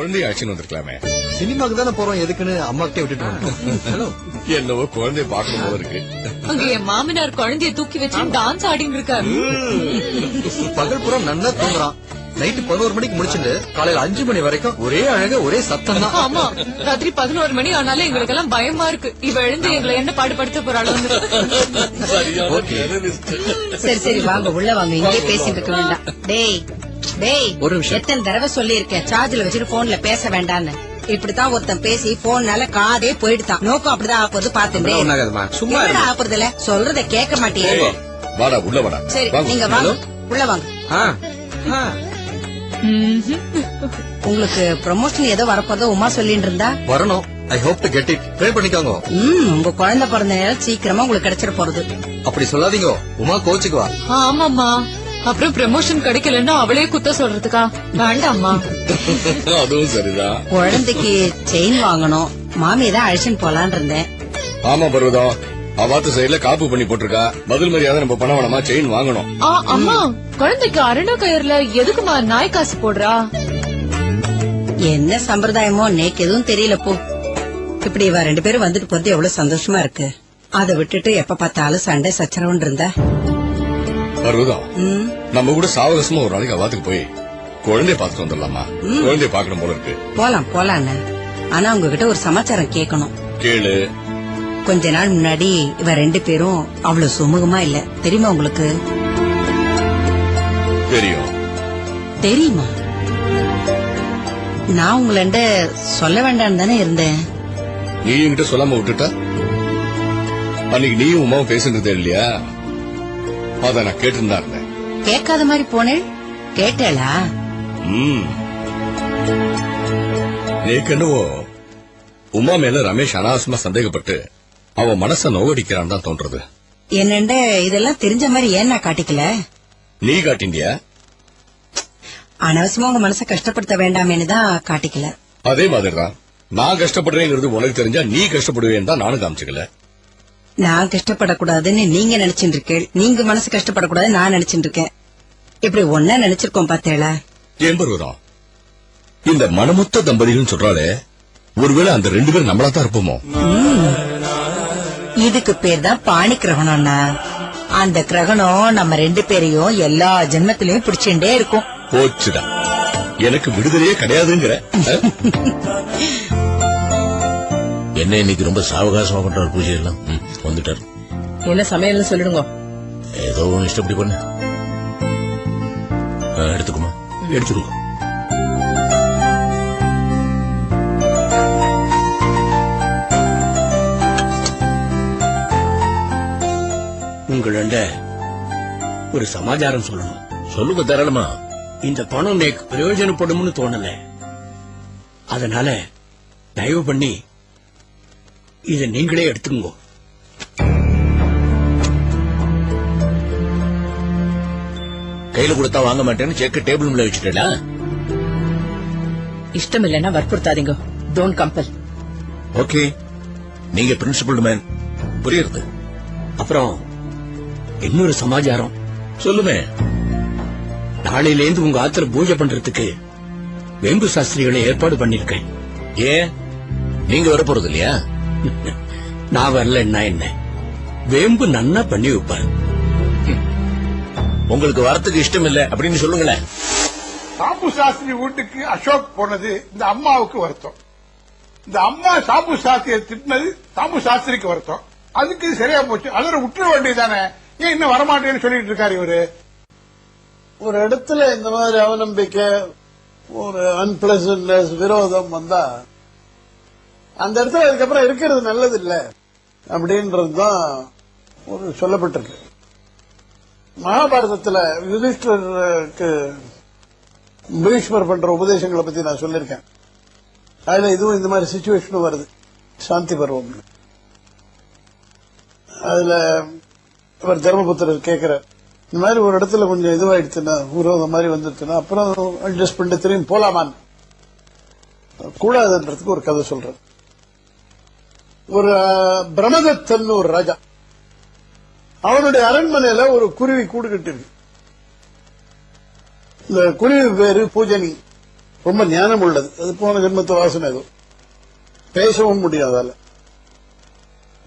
குழந்தைய அழைச்சின்னு வந்திருக்கலாமே. சினிமாக்கு தானே போறோம் எதுக்குன்னு அம்மா கிட்டே விட்டுட்டு என்னவோ குழந்தைய பார்க்கணும் போல இருக்கு. அங்க என் மாமனார் குழந்தைய தூக்கி வச்சு டான்ஸ் ஆடின்னு இருக்காரு பகல் புறம் நன்னா தூங்குறான். நைட்டு பதினோரு மணிக்கு முடிச்சுட்டு காலையில அஞ்சு மணி வரைக்கும் ஒரே அழக ஒரே சத்தம் தான். ஆமா. ராத்திரி பதினோரு மணி ஆனாலும் எங்களுக்கு எல்லாம் பயமா இருக்கு. இவ எழுந்து எங்களை என்ன பாடுபடுத்த போறாளோ சரி சரி வாங்க உள்ள வாங்க. இங்கே பேசிட்டு இருக்க வேண்டாம். டேய் டேய் ஒரு நிமிஷம். எத்தனை தடவை சொல்லியிருக்கேன் சார்ஜ்ல வச்சுட்டு போன்ல பேச வேண்டான்னு இப்படித்தான் ஒருத்தன் பேசி போன்னால காதே போயிடுதான். நோக்கம் அப்படிதான் ஆப்போது பாத்துட்டே அதெல்லாம் ஒண்ணாகாதும்மா. சும்மா என்னடா ஆப்புறதுல சொல்றத கேட்க மாட்டியே. வாடா உள்ள வாடா. சரி. நீங்க வாங்க. உள்ள வாங்க. உங்களுக்கு ப்ரமோஷன் ஏதோ வரப்போதோ உமா சொல்லிட்டு இருந்தா? வரணும். I hope to get it try பண்ணிக்கோங்க. ம் உங்க குழந்தை பிறந்த நேரம் சீக்கிரமா உங்களுக்கு கிடைச்சிட போறது. அப்படி சொல்லாதீங்க. உமா கோச்சுக்குவா ஆமாம்மா. அப்புறம் ப்ரமோஷன் கிடைக்கலன்னா அவளே குத்த சொல்றதுக்கா? வேண்டாம்மா. அதுவும் சரிதான் குழந்தைக்கு செயின் வாங்கணும். மாமியை தான் அழைச்சின்னு போலான்னு இருந்தேன். ஆமா பர்வதம் அவாத்து சைடுல காப்பு பண்ணி போட்டிருக்கா. பதில் மரியாதை நம்ம பண்ண வேணாமா செயின் வாங்கணும். ஆ, அம்மா குழந்தைக்கு அருணா கயிறுல எதுக்குமா நாய் காசு போடுறா? என்ன சம்பிரதாயமோ நேக்கு எதுவும் தெரியல போ. இப்படி இவ ரெண்டு பேரும் வந்துட்டு போறது எவ்வளவு சந்தோஷமா இருக்கு. அதை விட்டுட்டு எப்ப பார்த்தாலும் சண்டை சச்சரவுன்னு இருந்தா. பர்வதம் ம், நம்ம கூட சாவகாசமா ஒரு நாளைக்கு அவாத்துக்கு போய் குழந்தைய பார்த்துட்டு வந்துடலாமா? குழந்தைய பார்க்கணும் போல இருக்கு. போலாம் போலான்னு ஆனா உங்ககிட்ட ஒரு சமாச்சாரம் கேட்கணும். கேளு. கொஞ்ச நாள் முன்னாடி இவ ரெண்டு பேரும் அவ்வளவு சுமூகமா இல்ல. தெரியுமா உங்களுக்கு? தெரியும். தெரியுமா? நான் உங்களண்ட சொல்ல வேண்டாம் தானே இருந்தேன். நீ என்கிட்ட சொல்லாம விட்டுட்டா? அன்னைக்கு நீயும் உமாவும் பேசுனதே இல்லையா? அத நான் இருந்தேன் கேட்காத மாதிரி போனேன் கேட்டேளா? ம். நேக்கு என்னவோ உமா மேல ரமேஷ் அனாவசியமா சந்தேகப்பட்டு அவன் மனச நோகடிக்கிறான்னு தான் தோன்றது. என்னண்ட இதெல்லாம் தெரிஞ்ச மாதிரி ஏன் நான் காட்டிக்கல? நீ காட்டிண்டியா அனாவசியமா உங்க மனசை கஷ்டப்படுத்த வேண்டாமேன்னு தான் காட்டிக்கல. அதே மாதிரிதான் நான் கஷ்டப்படுறேங்கிறது உனக்கு தெரிஞ்சா நீ கஷ்டப்படுவேன்னு தான் நானும் காமிச்சுக்கல. நான் கஷ்டப்படக்கூடாதுன்னு நீங்க நினைச்சிட்டு இருக்கேன் நீங்க மனசு கஷ்டப்படக்கூடாதுன்னு நான் நினைச்சிட்டு இருக்கேன் இப்படி ஒன்னா நினைச்சிருக்கோம் பார்த்தேளா ஏன் பருவதம் இந்த மனமுத்த தம்பதிகள் சொல்றாளே ஒருவேளை அந்த ரெண்டு பேரும் நம்மளா தான் இருப்போமோ இதுக்கு பேர் தான் பாணி கிரகணம்னா அந்த கிரகணம் நம்ம ரெண்டு பேரையும் எல்லா ஜென்மத்திலயும் பிடிச்சுட்டே இருக்கும். போச்சுடா. எனக்கு விடுதலையே கிடையாதுங்கிற? என்ன இன்னைக்கு ரொம்ப சாவகாசமா பண்றாரு பூஜை எல்லாம் வந்துட்டாரு. என்ன சமையல்னு சொல்லிடுங்க. ஏதோ இஷ்டப்படி பண்ணு. எடுத்துக்குமா. எடுத்துக்கோ உங்களண்ட ஒரு சமாச்சாரம் சொல்லணும். சொல்லுங்க தாராளமா. இந்த பணம் எனக்கு பிரயோஜனப்படும்னு தோணல. அதனால தயவு பண்ணி இத நீங்களே எடுத்துக்கோ கையில கொடுத்தா வாங்க மாட்டேன்னு செக் டேபிள் மேல வச்சுட்டா இஷ்டம் இல்லைன்னா வற்புறுத்தாதீங்க டோன்ட் கம்பல் ஓகே நீங்க பிரின்சிபல் மேன் புரியுறது அப்புறம் இன்னொரு சமாச்சாரம். சொல்லுமே. நாளையிலேந்து உங்க ஆத்துல பூஜை பண்றதுக்கு வெம்பு சாஸ்திரிகளை ஏற்பாடு பண்ணிருக்கேன். ஏன்? நீங்க வர போறது இல்லையா? நான் வரலன்னா என்ன? வேம்பு நன்னா பண்ணி வைப்பாரு. உங்களுக்கு வரத்துக்கு இஷ்டம் இல்ல அப்படின்னு சொல்லுங்களேன். சாம்பு சாஸ்திரி வீட்டுக்கு அசோக் போனது இந்த அம்மாவுக்கு வருத்தம். இந்த அம்மா சாம்பு சாஸ்திரியை திட்டினது சாம்பு சாஸ்திரிக்கு வருத்தம். அதுக்கு சரியா போச்சு. அதோட விட்டுற வேண்டியதானே ஏன் இன்னும் வரமாட்டேன்னு சொல்லிட்டு இருக்காரு இவரு? ஒரு இடத்துல இந்த மாதிரி அவநம்பிக்கை ஒரு அன்பிளசன்ட்னஸ் விரோதம் வந்தா அந்த இடத்துல அதுக்கப்புறம் இருக்கிறது நல்லது இல்ல அப்படின்றது தான் ஒரு சொல்லப்பட்டிருக்கு. மகாபாரதத்துல யுதிஷ்டருக்கு பீஷ்மர் பண்ற உபதேசங்களை பத்தி நான் சொல்லியிருக்கேன். அதுல இதுவும் இந்த மாதிரி சுச்சுவேஷனும் வருது. சாந்தி பருவம். அதுல அவர் தர்மபுத்திரர் கேட்கிறார் இந்த மாதிரி ஒரு இடத்துல கொஞ்சம் இதுவாயிடுச்சுன்னா விரோதம் மாதிரி வந்துருச்சுன்னா அப்புறம் அட்ஜஸ்ட் பண்ணிட்டு திரும்பி போலாமான் கூடாதுன்றதுக்கு ஒரு கதை சொல்றேன். ஒரு பிரமதத்தன் ஒரு ராஜா. அவனுடைய அரண்மனையில ஒரு குருவி கூடு கட்டிருக்கு இந்த குருவி பேரு பூஜனி. ரொம்ப ஞானம் உள்ளது. அது போன ஜென்மத்து வாசனை அது. பேசவும் முடியும் அதால.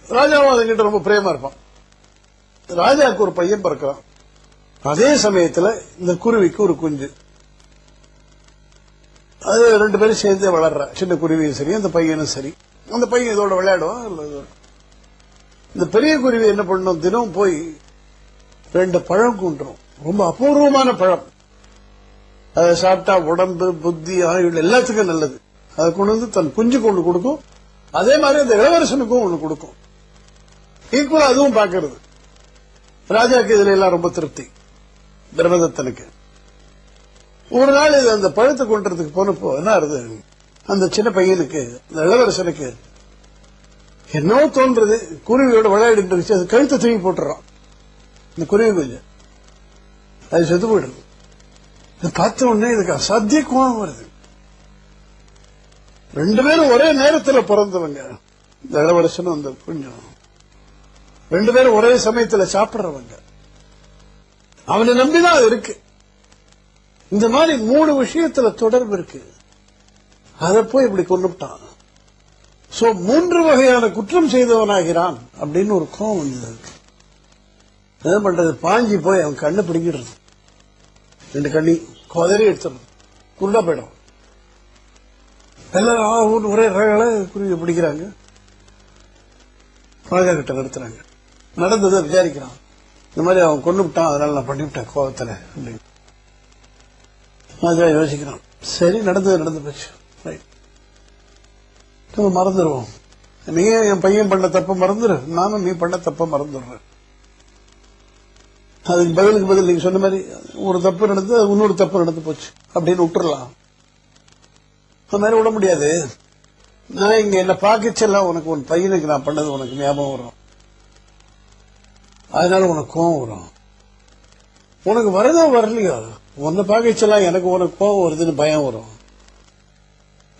ராஜாவும் அதுகிட்ட ரொம்ப பிரேமா இருப்பான். ராஜாவுக்கு ஒரு பையன் பிறக்கிறான். அதே சமயத்துல இந்த குருவிக்கு ஒரு குஞ்சு. அது ரெண்டு பேரும் சேர்ந்தே வளர்ற. சின்ன குருவியும் சரி அந்த பையனும் சரி. அந்த பையன் இதோட விளையாடுவான் இந்த பெரிய குருவி என்ன பண்ணும் தினம் போய் ரெண்டு பழம் கொண்டுரும் ரொம்ப அபூர்வமான பழம். அதை சாப்பிட்டா உடம்பு புத்தி ஆயுள் எல்லாத்துக்கும் நல்லது. அதை கொண்டு வந்து தன் குஞ்சுக்கு கொண்டு கொடுக்கும். அதே மாதிரி அந்த இளவரசனுக்கும் ஒண்ணு கொடுக்கும். ஈக்குவலா அதுவும் பார்க்கறது. ராஜாக்கு இதுல எல்லாம் ரொம்ப திருப்தி. பிரமதத்தனுக்கு ஒரு நாள் இது அந்த பழத்தை கொண்டுறதுக்கு போனப்போ என்ன ஆறுது? அந்த சின்ன பையனுக்கு அந்த இளவரசனுக்கு என்னவோ தோன்றது. குருவியோட விளையாடிட்டு இருந்துச்சு அது கழுத்தை தூக்கி போட்டுறோம் இந்த குருவி கொஞ்சம் அது செத்து போயிடுது. இதை பார்த்த உடனே இதுக்கு அசாத்திய கோணம் வருது. ரெண்டு பேரும் ஒரே நேரத்துல பிறந்தவங்க. இந்த இளவரசனும் அந்த கொஞ்சம். ரெண்டு பேரும் ஒரே சமயத்துல சாப்பிடுறவங்க. அவனை நம்பிதான் அது இருக்கு. இந்த மாதிரி மூணு விஷயத்துல தொடர்பு இருக்கு. அதை போய் இப்படி கொண்டுட்டான் சோ மூன்று வகையான குற்றம் செய்தவனாகிறான் அப்படின்னு ஒரு கோபம் வந்தது. என்ன பண்றது? பாஞ்சி போய் அவன் கண்ணை பிடிக்கிடுறது ரெண்டு கண்ணி கொதறி எடுத்துடும் குருடா போயிடும். எல்லாரும் ஆ, ஒரே ரகளை குருவி பிடிக்கிறாங்க. ராஜா கிட்ட நிறுத்துறாங்க. நடந்ததை விசாரிக்கிறான். இந்த மாதிரி அவன் கொண்டு விட்டான் அதனால நான் பண்ணிவிட்டேன் கோவத்துல அப்படின்னு. ராஜா யோசிக்கிறான். சரி நடந்தது நடந்து போச்சு. ரைட் நம்ம மறந்துடுவோம் நீ என் பையன் பண்ண தப்ப மறந்துடு நானும் நீ பண்ண தப்ப மறந்துடுறேன். அதுக்கு பதிலுக்கு பதில் நீங்க சொன்ன மாதிரி ஒரு தப்பு நடந்து அது இன்னொரு தப்பு நடந்து போச்சு. அப்படின்னு விட்டுறலாம். அந்த மாதிரி விட முடியாது. நான் இங்க என்ன பாக்கிச்செல்லாம் உனக்கு உன் பையனுக்கு நான் பண்ணது உனக்கு ஞாபகம் வரும். அதனால உனக்கு கோவம் வரும். உனக்கு வரதோ வரலையோ உன்னை பாக்கிச்செல்லாம் எனக்கு உனக்கு கோவம் வருதுன்னு பயம் வரும்.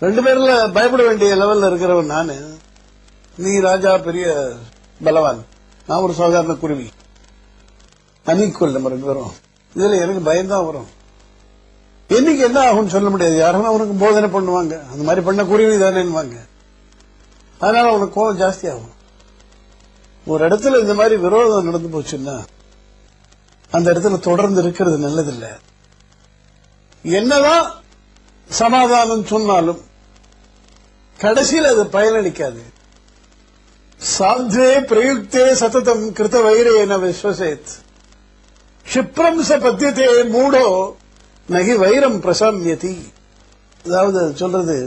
ரெண்டு பேர்ல பயப்பட வேண்டிய லெவல்ல இருக்கிறவன் நானு. நீ ராஜா பெரிய பலவான். நான் ஒரு சாதாரண குருவி. அன்இக்குவல் நம்ம ரெண்டு பேரும். இதுல எனக்கு பயம்தான் வரும். என்னைக்கு என்ன ஆகும்னு சொல்ல முடியாது. யாரும் அவனுக்கு போதனை பண்ணுவாங்க. அந்த மாதிரி பண்ண குருவி தானேன்னுவாங்க. அதனால அவனுக்கு கோபம் ஜாஸ்தி ஆகும் ஒரு இடத்துல இந்த மாதிரி விரோதம் நடந்து போச்சுன்னா அந்த இடத்துல தொடர்ந்து இருக்கிறது நல்லதில்லை. என்னதான் சமாதானம் சொன்னாலும் கடைசியில் அது பயனளிக்காது சாத்வே பிரயுக்தே சததம் கிருத்த வைரே என விஸ்வசேத். க்ஷிப்ரம் ச பத்தியத்தே மூடோ நகி வைரம் பிரசாமியதி. அதாவது சொல்றது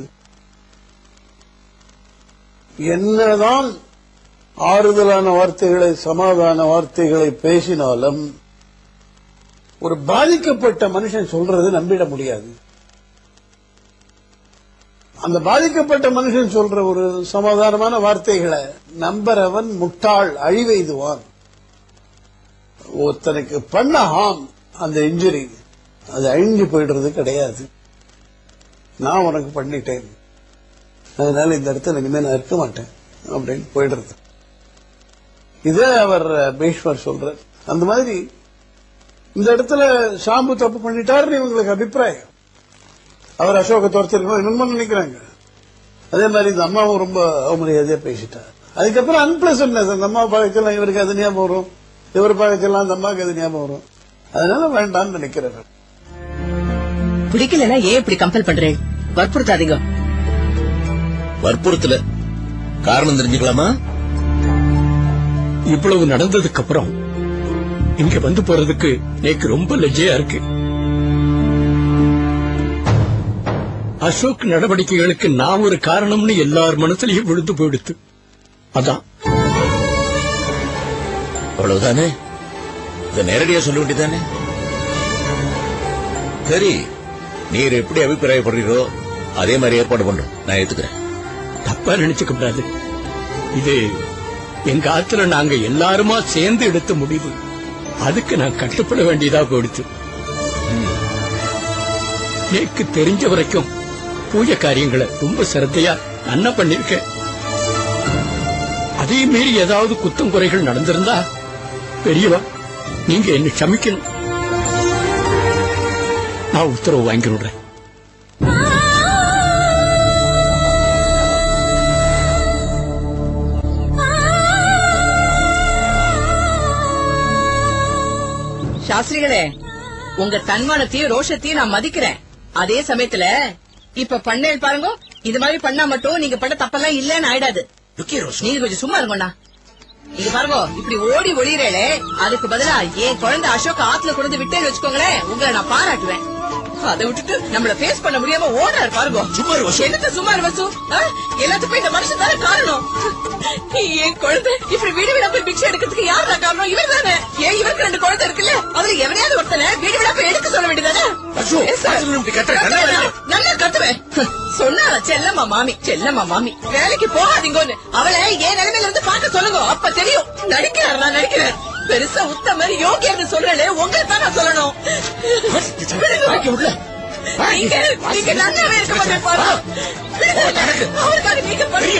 என்னதான் ஆறுதலான வார்த்தைகளை சமாதான வார்த்தைகளை பேசினாலும் ஒரு பாதிக்கப்பட்ட மனுஷன் சொல்றது நம்பிட முடியாது. அந்த பாதிக்கப்பட்ட மனுஷன் சொல்ற ஒரு சமாதானமான வார்த்தைகளை நம்புறவன் முட்டாள் அழிவெய்துவான். ஒருத்தனுக்கு பண்ண ஹாம் அந்த இன்ஜுரி அது அழிஞ்சு போயிடுறது கிடையாது. நான் உனக்கு பண்ணிட்டேன். அதனால இந்த இடத்துல இனிமே நான் இருக்க மாட்டேன். அப்படின்னு போயிடுறது. இதே அவர் பீஷ்மர் சொல்றார். அந்த மாதிரி இந்த இடத்துல சாம்பு தப்பு பண்ணிட்டாருன்னு இவங்களுக்கு அபிப்பிராயம். அவர் அசோக துரத்திருக்கணும் இன்னும் நினைக்கிறாங்க அதே மாதிரி இந்த அம்மாவும் ரொம்ப அவமரியாதையா பேசிட்டார் அதுக்கப்புறம் அன்பிளசன்ட்னஸ் அந்த அம்மா பார்க்கலாம் இவருக்கு அது ஞாபகம் வரும். இவர் பார்க்கலாம் அந்த அம்மாவுக்கு அது ஞாபகம் வரும். அதனால வேண்டாம்னு நினைக்கிறார் பிடிக்கலன்னா ஏன் இப்படி கம்பல் பண்றேன் வற்புறுத்தாதீங்க. வற்புறுத்தல. காரணம் தெரிஞ்சுக்கலாமா? இவ்வளவு நடந்ததுக்கு அப்புறம் இங்க வந்து போறதுக்கு எனக்கு ரொம்ப லஜ்ஜையா இருக்கு. அசோக் நடவடிக்கைகளுக்கு நான் ஒரு காரணம்னு எல்லார் மனசுலயும் விழுந்து போயிடுத்து. அதான். அவ்வளவுதானே? இத நேரடியா சொல்ல வேண்டியதானே? சரி நீர் எப்படி அபிப்பிராயப்படுறீரோ அதே மாதிரி ஏற்பாடு பண்றோம். நான் ஏத்துக்கிறேன். தப்பா நினைச்சுக்க கூடாது. இது எங்க ஆத்துல நாங்க எல்லாருமா சேர்ந்து எடுத்த முடிவு. அதுக்கு நான் கட்டுப்பட வேண்டியதா போயிடுச்சு எனக்கு தெரிஞ்ச வரைக்கும் பூஜை காரியங்களை ரொம்ப சிரத்தையா நன்னா பண்ணிருக்கேன். அதே மீறி ஏதாவது குத்தம் குறைகள் நடந்திருந்தா பெரியவா நீங்க என்ன சமைக்கணும் நான் உத்தரவு வாங்கி விடுறேன். சாஸ்திரிகளே உங்க தன்மானத்தையும் ரோஷத்தையும் நான் மதிக்கிறேன். அதே சமயத்துல இப்ப பண்ணேன் பாருங்க. இது மாதிரி பண்ணா மட்டும் நீங்க பண்ண தப்பெல்லாம் இல்லன்னு ஆயிடாது. நீங்க கொஞ்சம் சும்மா இருங்கண்ணா. இங்க பாருங்க இப்படி ஓடி ஒளியறே அதுக்கு பதிலா என் குழந்தை அசோக் ஆத்துல கொண்டு வந்து விட்டேன்னு வச்சுக்கோங்களேன் உங்களை நான் பாராட்டுவேன். அதை விட்டுட்டு நம்மள ஃபேஸ் பண்ண முடியாம ஓடுறாரு பாருங்க. சும்மா என்னத்த சும்மா இரு வசு? ஆ? எல்லாத்துக்கும் இந்த மனுஷன் தானே காரணம். என் குழந்தை இப்படி வீடு வீடா போய் பிக்ஷை எடுக்கிறதுக்கு யார் காரணம்? இவர் தானே. ஏன் இவருக்கு ரெண்டு குழந்தை இருக்குல்ல? அதுல எவனையாவது ஒருத்தனை வீடு வீடா போய் எடுக்க சொல்ல வேண்டியதானே? நல்லா கத்துவேன் சொன்னா செல்லம்மா மாமி செல்லம்மா மாமி. வேலைக்கு போகாதீங்கன்னு அவளை என் நிலைமையில இருந்து பார்க்க சொல்லுங்க. அப்ப தெரியும். நடிக்கிறார் நான் நடிக்கிறேன். பெருசா உத்த மாதிரி யோகியர்னு சொல்றேன் உங்களை தான் சொல்லணும். நீங்க நீங்க நல்லாவே இருக்க மாட்டேன் பாரு. விடுங்க. அவருக்காக நீங்க பண்ணி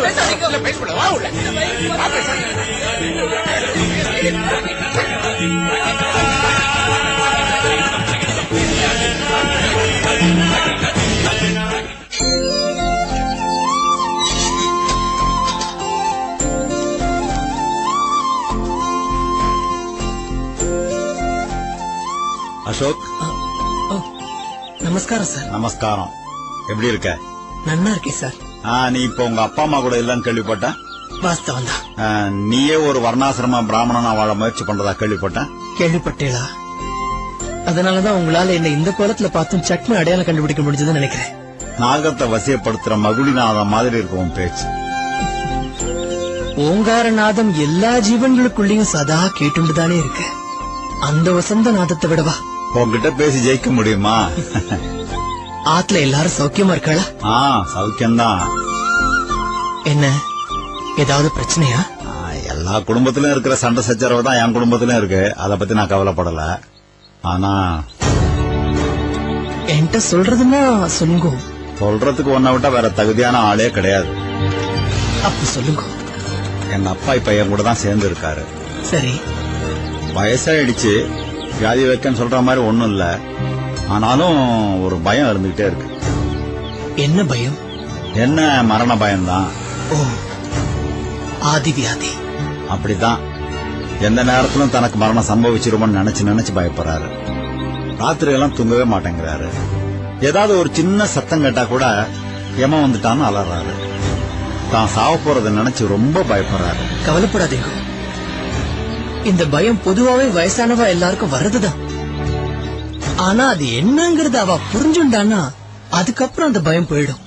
அசோக்? நமஸ்காரம் சார். நமஸ்காரம். எப்படி இருக்க? நன்னா இருக்கேன் சார். நீ இப்ப உங்க அப்பா அம்மா கூட இல்லன்னு கேள்விப்பட்டேன். வாஸ்தவம் தான். நீயே ஒரு வர்ணாசிரம பிராமணனா வாழ முயற்சி பண்றதா கேள்விப்பட்டேன். கேள்விப்பட்டேளா? அதனாலதான் உங்களால என்ன இந்த கோலத்துல பார்த்தும் சட்னு அடையாளம் கண்டுபிடிக்க முடிஞ்சதுன்னு நினைக்கிறேன். நாகத்தை வசியப்படுத்துற மகுடிநாதம் மாதிரி இருக்கும் உன் பேச்சு. ஓங்காரநாதம் எல்லா ஜீவன்களுக்குள்ளேயும் சதா கேட்டுண்டுதானே இருக்கு. அந்த வசந்த நாதத்தை விடவா? உன்கிட்ட பேசி ஜெயிக்க முடியுமா? ஆத்துல எல்லாரும் சௌக்கியமா இருக்காளா? ஆ சௌக்கியம்தான் என்ன? ஏதாவது பிரச்சனையா? எல்லா குடும்பத்திலும் இருக்கிற சண்டை சச்சரவு தான் என் குடும்பத்திலும் இருக்கு. அத பத்தி நான் கவலைப்படல. ஆனா என்கிட்ட சொல்றதுன்னா சொல்லுங்க. சொல்றதுக்கு ஒன்ன விட்டா வேற தகுதியான ஆளே கிடையாது. அப்ப சொல்லுங்க. எங்க அப்பா இப்ப என் கூட தான் சேர்ந்து இருக்காரு. சரி. வயசாயிடுச்சு. வியாதி வைக்கன்னு சொல்ற மாதிரி ஒண்ணும் இல்ல. ஆனாலும் ஒரு பயம் இருந்துகிட்டே இருக்கு. என்ன பயம்? என்ன மரண பயம்தான். ஓ ஆதி வியாதி. அப்படிதான் எந்த நேரத்திலும் தனக்கு மரணம் சம்பவிச்சிருமோன்னு நினைச்சு நினைச்சு பயப்படுறாரு. ராத்திரி எல்லாம் தூங்கவே மாட்டேங்கிறாரு. ஏதாவது ஒரு சின்ன சத்தம் கேட்டா கூட எம வந்துட்டான்னு அலறாரு. தான் சாவ போறதை நினைச்சு ரொம்ப பயப்படுறாரு. கவலைப்படாதீங்க. இந்த பயம் பொதுவாவே வயசானவா எல்லாருக்கும் வர்றதுதான். ஆனா அது என்னங்கறது அவ புரிஞ்சுண்டானா அதுக்கப்புறம் அந்த பயம் போயிடும்.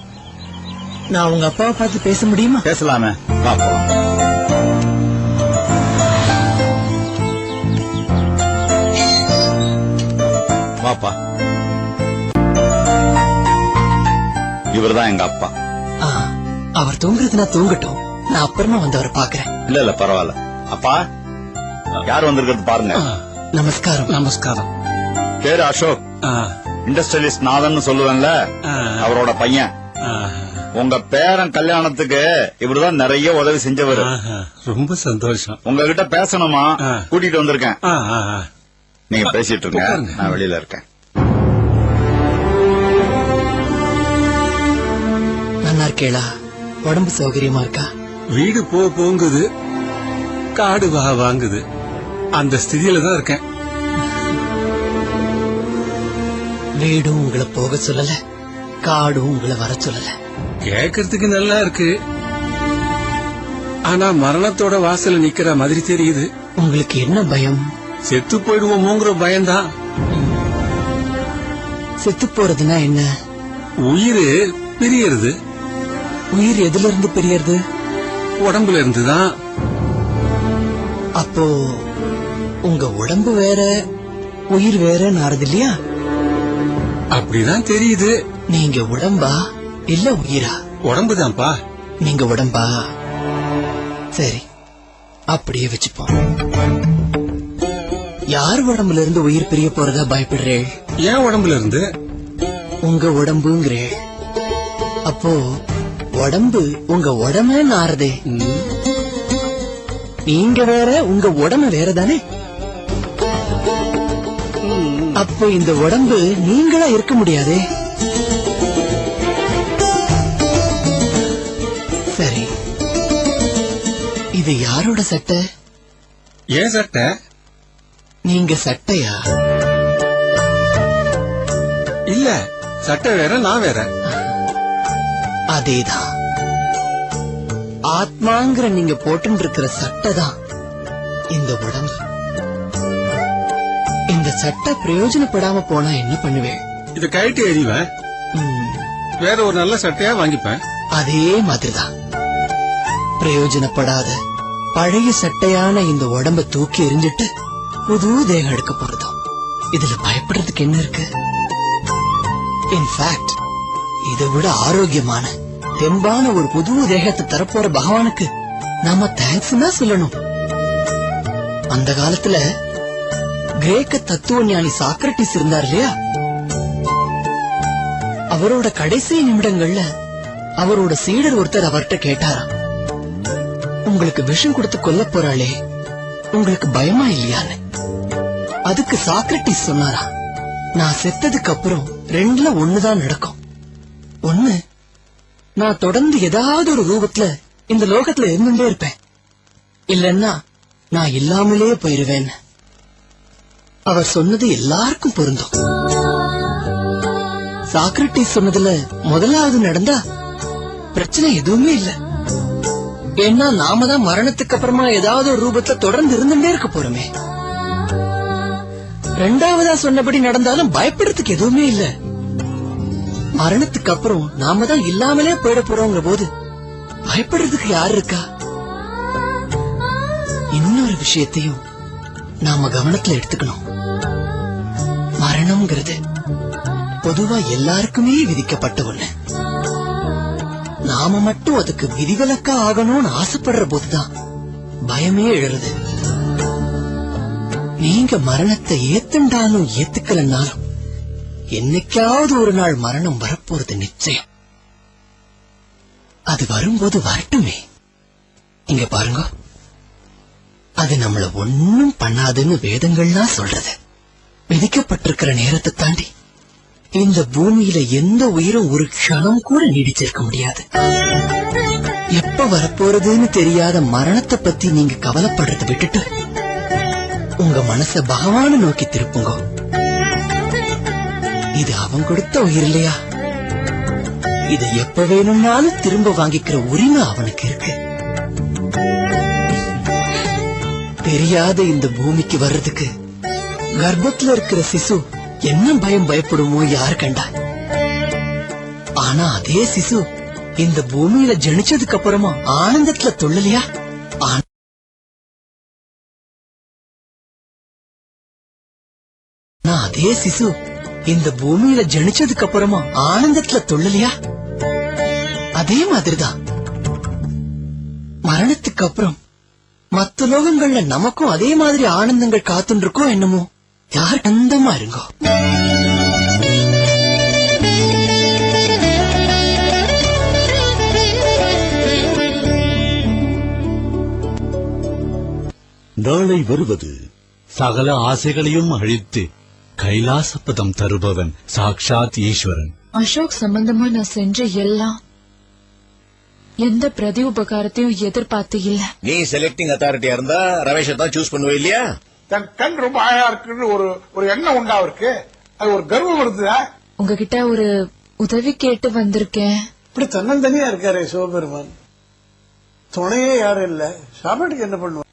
நான் உங்க அப்பாவை பார்த்து பேச முடியுமா? பேசலாமே. வாப்பா. இவர்தான் எங்க அப்பா. அவர் தூங்குறதுனா தூங்கட்டும். நான் அப்புறமா வந்து அவரை பாக்குறேன் இல்ல இல்ல பரவாயில்ல. அப்பா யார் வந்திருக்கிறது பாருங்க. நமஸ்காரம். நமஸ்காரம். பேரு அசோக். இண்டஸ்ட்ரியலிஸ்ட் நாதன் சொல்லுவேன்ல. அவரோட பையன். உங்க பேரன் கல்யாணத்துக்கு இவருதான் நிறைய உதவி செஞ்சவர். ரொம்ப சந்தோஷம். உங்ககிட்ட பேசணுமா. கூட்டிட்டு வந்திருக்கேன். நீங்க பேசிட்டு இருங்க. உட்காருங்க. நான் வெளியில இருக்கேன். நல்லா இருக்கேளா உடம்பு சௌகரியமா இருக்கா? வீடு போ போங்குது. காடு வா வாங்குது. அந்த ஸ்திதியில தான் இருக்கேன். வீடும் உங்களை போக சொல்லல. காடும் உங்களை வர சொல்லல. கேட்கறதுக்கு நல்லா இருக்கு. ஆனா மரணத்தோட வாசல்ல நிக்கிற மாதிரி தெரியுது. உங்களுக்கு என்ன பயம்? செத்து போயிடுவோமோங்கிற பயம்தான். செத்து போறதுன்னா என்ன? உயிர் பிரியறது. உயிர் எதுல இருந்து பெரியறது? உடம்புல இருந்துதான் அப்போ உங்க உடம்பு வேற உயிர் வேற நாரது இல்லையா? அப்படிதான் தெரியுது. நீங்க உடம்பா இல்ல உயிரா? உடம்புதான்ப்பா. நீங்க உடம்பா? சரி அப்படியே வச்சுப்போம். யார் உடம்புல இருந்து உயிர் பிரிய போறதா பயப்படுறேள் ஏன் உடம்புல இருந்து உங்க உடம்புங்கிறேள் அப்போ உடம்பு உங்க உடம்பே நாரதே நீங்க வேற உங்க உடம்பு வேற தானே அப்போ இந்த உடம்பு நீங்களா இருக்க முடியாதே? சரி. இது யாரோட சட்டை? ஏன் சட்டை? நீங்க சட்டையா? இல்ல சட்டை வேற நான் வேற. அதேதான். ஆத்மாங்கிற நீங்க போட்டு இருக்கிற சட்டை தான் இந்த உடம்பு. இந்த சட்டை பிரயோஜனப்படாம போனா என்ன பண்ணுவேன்? இத கழட்டி எறிவேன். வேற ஒரு நல்ல சட்டையா வாங்கிப்பேன். அதே மாதிரிதான். பிரயோஜனப்படாத பழைய சட்டையான இந்த உடம்ப தூக்கி எறிஞ்சிட்டு புது தேகம் எடுக்க போறதும். இதுல பயப்படுறதுக்கு என்ன இருக்கு? இன்ஃபேக்ட் இதை விட ஆரோக்கியமான தெம்பான ஒரு புது தேகத்தை தரப்போற பகவானுக்கு நாம தேங்க்ஸ் தான் சொல்லணும். அந்த காலத்துல கிரேக்க தத்துவ ஞானி சாக்ரட்டிஸ் இருந்தார் இல்லையா? அவரோட கடைசி நிமிடங்கள்ல அவரோட சீடர் ஒருத்தர் அவர்கிட்ட கேட்டாராம். உங்களுக்கு விஷம் கொடுத்து கொல்ல போறாளே உங்களுக்கு பயமா இல்லையான்னு? அதுக்கு சாக்ரட்டிஸ் சொன்னாரா நான் செத்ததுக்கு அப்புறம் ரெண்டுல ஒண்ணுதான் நடக்கும். ஒண்ணு நான் தொடர்ந்து ஏதாவது ஒரு ரூபத்துல இந்த லோகத்துல இருந்துட்டே இருப்பேன். இல்லன்னா நான் இல்லாமலே போயிருவேன் அவர் சொன்னது எல்லாருக்கும் பொருந்தும். சாக்ரட்டிஸ் சொன்னதுல முதலாவது நடந்தா பிரச்சனை எதுவுமே இல்ல. ஏன்னா நாம தான் மரணத்துக்கு அப்புறமா ஏதாவது ஒரு ரூபத்துல தொடர்ந்து இருந்துட்டே இருக்க போறோமே. ரெண்டாவதா சொன்னபடி நடந்தாலும் பயப்படுறதுக்கு எதுவுமே இல்ல. மரணத்துக்கு அப்புறம் நாம தான் இல்லாமலே போயிட போறோங்கிற போது பயப்படுறதுக்கு யார் இருக்கா? இன்னொரு விஷயத்தையும் நாம கவனத்துல எடுத்துக்கணும். மரணம்ங்கிறது பொதுவா எல்லாருக்குமே விதிக்கப்பட்ட ஒண்ணு. நாம மட்டும் அதுக்கு விதிவிலக்கா ஆகணும்னு ஆசைப்படுற போதுதான். பயமே எழுறது. நீங்க மரணத்தை ஏத்துண்டாலும் ஏத்துக்கலன்னாலும் என்னைக்காவது ஒரு நாள் மரணம் வரப்போறது நிச்சயம். அது வரும்போது வரட்டுமே. இங்க பாருங்க. அது நம்மள ஒண்ணும் பண்ணாதுன்னு வேதங்கள்லாம் சொல்றது. விதிக்கப்பட்டிருக்கிற நேரத்தை தாண்டி இந்த பூமியில எந்த உயிரும் ஒரு க்ஷணம் கூட நீடிச்சிருக்க முடியாது. எப்ப வரப்போறதுன்னு தெரியாத மரணத்தை பத்தி நீங்க கவலைப்படுறத விட்டுட்டு உங்க மனச பகவான நோக்கி திருப்புங்க. இது அவன் கொடுத்த உயிர் இல்லையா? இது எப்ப வேணும்னாலும் திரும்ப வாங்கிக்கிற உரிமை அவனுக்கு இருக்கு. தெரியாத இந்த பூமிக்கு வர்றதுக்கு கர்ப்பத்துல இருக்கிற சிசு என்ன பயம் பயப்படுமோ யார் கண்டா? ஆனா அதே சிசு இந்த பூமியில ஜனிச்சதுக்கு அப்புறமா ஆனந்தத்துல தொல்லலையா? ஆனா அதே சிசு இந்த பூமியில ஜனிச்சதுக்கு அப்புறமா ஆனந்தத்துல தொல்லலையா? அதே மாதிரிதான். மரணத்துக்கு அப்புறம் மத்த லோகங்கள்ல நமக்கும் அதே மாதிரி ஆனந்தங்கள் காத்துட்டு இருக்கோ என்னமோ? யார் அந்தமா இருங்கோ நாளை வருவது சகல ஆசைகளையும் அழித்து கைலாசப்பதம் தருபவன் சாக்ஷாத் ஈஸ்வரன். அசோக் சம்பந்தமா நான் செஞ்ச எல்லாம் எந்த பிரதி உபகாரத்தையும் எதிர்பார்த்து இல்ல. நீ செலக்டிங் அத்தாரிட்டியா இருந்தா ரமேஷை தான் சூஸ் பண்ணுவ இல்லையா? தன் கண் ரொம்ப அழகா இருக்குன்னு ஒரு ஒரு எண்ணம் உண்டா அவருக்கு? அது ஒரு கர்வம் வருதுதா? உங்ககிட்ட ஒரு உதவி கேட்டு வந்திருக்கேன். இப்படி தன்னந்தனியா இருக்காரே சிவபெருமான். துணையே யாரும் இல்ல. சாப்பாட்டுக்கு என்ன பண்ணுவார்?